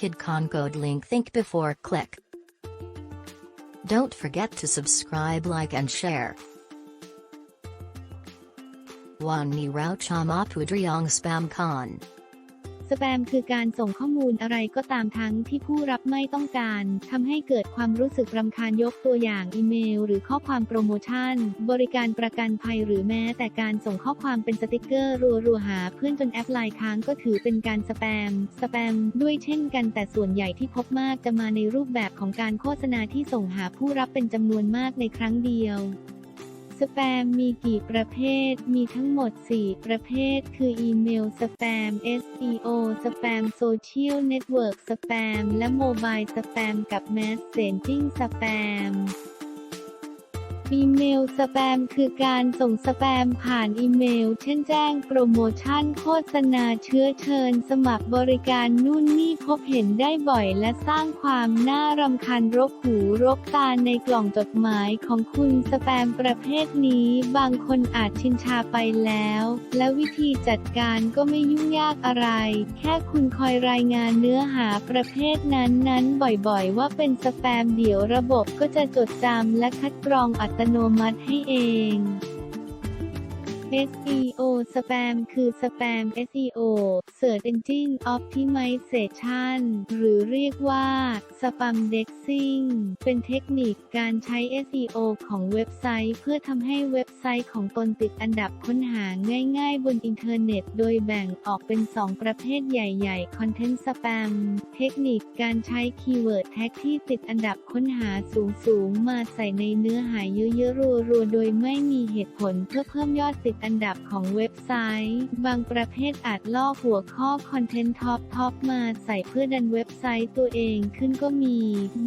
KidCon code link think before click. Don't forget to subscribe like and share. One ni rao chama pudriong spam con. สแปมคือการส่งข้อมูลอะไรก็ตามทั้งที่ผู้รับไม่ต้องการทำให้เกิดความรู้สึกรำคาญยกตัวอย่างอีเมล หรือข้อความโปรโมชั่น บริการประกันภัยหรือแม้แต่การส่งข้อความเป็นสติกเกอร์รัวๆหา เพื่อนจนแอปไลน์ค้างก็ถือเป็นการสแปม สแปม ด้วยเช่นกันแต่ส่วนใหญ่ที่พบมากจะมาในรูปแบบของการโฆษณาที่ส่งหาผู้รับเป็นจำนวนมากในครั้งเดียว สแปมมีกี่ประเภท มีทั้งหมด 4 ประเภท คืออีเมลสแปม SEO สแปมโซเชียลเน็ตเวิร์กสแปมและโมบายสแปมกับแมสเซนจิ้งสแปม อีเมลสแปมคือการส่งสแปมผ่านอีเมล เช่นแจ้งโปรโมชั่นโฆษณาเชื้อเชิญ สมัครบริการนู่นนี่พบเห็นได้บ่อยและสร้างความน่ารำคาญรกหูรกตาในกล่องจดหมายของคุณสแปมประเภทนี้ บางคนอาจชินชาไปแล้ว และวิธีจัดการก็ไม่ยุ่งยากอะไร แค่คุณคอยรายงานเนื้อหาประเภทนั้นๆ บ่อยๆ ว่าเป็นสแปมเดี๋ยวระบบก็จะจดจำและคัดกรองอัตโนมัติให้เอง SEO สแปมคือสแปม SEO Search Engine Optimization หรือเรียกว่า Spamdexing เป็นเทคนิคการใช้ SEO ของเว็บไซต์ เพื่อทำให้เว็บไซต์ของตนติดอันดับค้นหาง่าย ๆ บนอินเทอร์เน็ต โดยแบ่งออกเป็น 2 ประเภทใหญ่ๆ Content Spam เทคนิคการใช้คีย์เวิร์ดแท็กที่ติดอันดับค้นหาสูงๆ มาใส่ในเนื้อหาเยอะๆรัวๆโดยไม่มีเหตุผลเพื่อเพิ่มยอดติดอันดับของเว็บไซต์ บางประเภทอาจลอกหัวข้อคอนเทนต์ท็อปท็อปมาใส่เพื่อดันเว็บไซต์ตัวเองขึ้นก็มี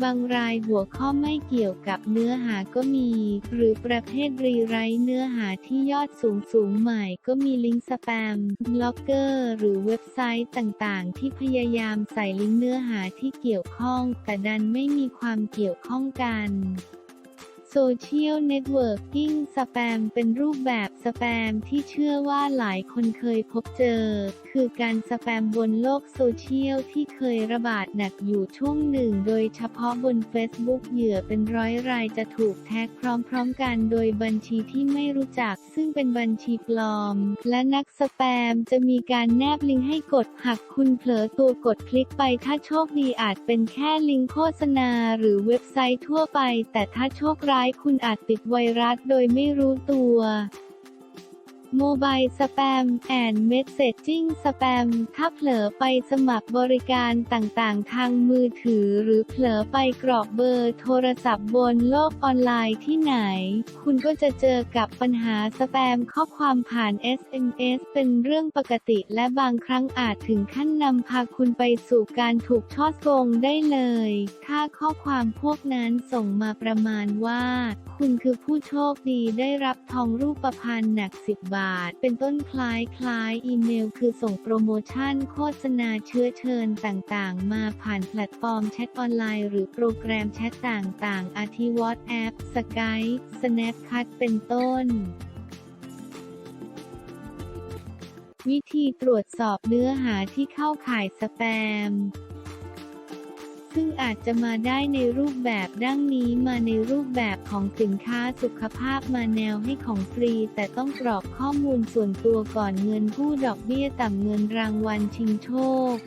บางรายหัวข้อไม่เกี่ยวกับเนื้อหาก็มี หรือประเภทรีไรเนื้อหาที่ยอดสูงสูงใหม่ก็มีลิงก์สแปมบล็อกเกอร์ หรือเว็บไซต์ต่างๆ ที่พยายามใส่ลิงก์เนื้อหาที่เกี่ยวข้อง แต่ดันไม่มีความเกี่ยวข้องกัน โซเชียลเน็ตเวิร์กิ่งสแปมเป็นรูปแบบสแปมที่เชื่อว่าหลายคนเคยพบเจอ คือการสแปมบนโลกโซเชียลที่เคยระบาดหนักอยู่ช่วงหนึ่ง โดยเฉพาะบน Facebook เหยื่อเป็นร้อยรายจะถูกแท็กพร้อมๆกันโดยบัญชีที่ไม่รู้จัก ซึ่งเป็นบัญชีปลอม และนักสแปมจะมีการแนบลิงก์ให้กดหากคุณเผลอตัวกดคลิกไปถ้าโชคดีอาจเป็นแค่ลิงก์โฆษณา หรือเว็บไซต์ทั่วไป แต่ถ้าโชคร้ายคุณอาจติดไวรัสโดยไม่รู้ตัว โมบายสแปมแอนเมสเซจจิ้งสแปมถ้าเผลอไปสมัครบริการต่างๆ ทางมือถือ หรือเผลอไปกรอกเบอร์โทรศัพท์บนโลกออนไลน์ที่ไหน คุณก็จะเจอกับปัญหาสแปมข้อความผ่าน SMS เป็นเรื่องปกติและบางครั้งอาจถึงขั้นนำพาคุณไปสู่การถูกช่อโกงได้เลย ถ้าข้อความพวกนั้นส่งมาประมาณว่าคุณคือผู้โชคดีได้รับทองรูปพรรณหนัก 10 บาท เป็นต้นคล้ายคล้ายอีเมล คือส่งโปรโมชั่นโฆษณาเชื้อเชิญต่างๆ มาผ่านแพลตฟอร์มแชทออนไลน์ หรือโปรแกรมแชทต่างๆ อาทิวอตแอปสกายสแนปคัทเป็นต้นวิธีตรวจสอบเนื้อหาที่เข้าข่ายสแปม อาจจะมาได้ในรูปแบบดั้งนี้มาในรูปแบบของสินค้าสุขภาพมาแนวให้ของฟรี แต่ต้องกรอกข้อมูลส่วนตัวก่อนเงินผู้ดอกเบี้ยต่ำเงินรางวัลชิงโชค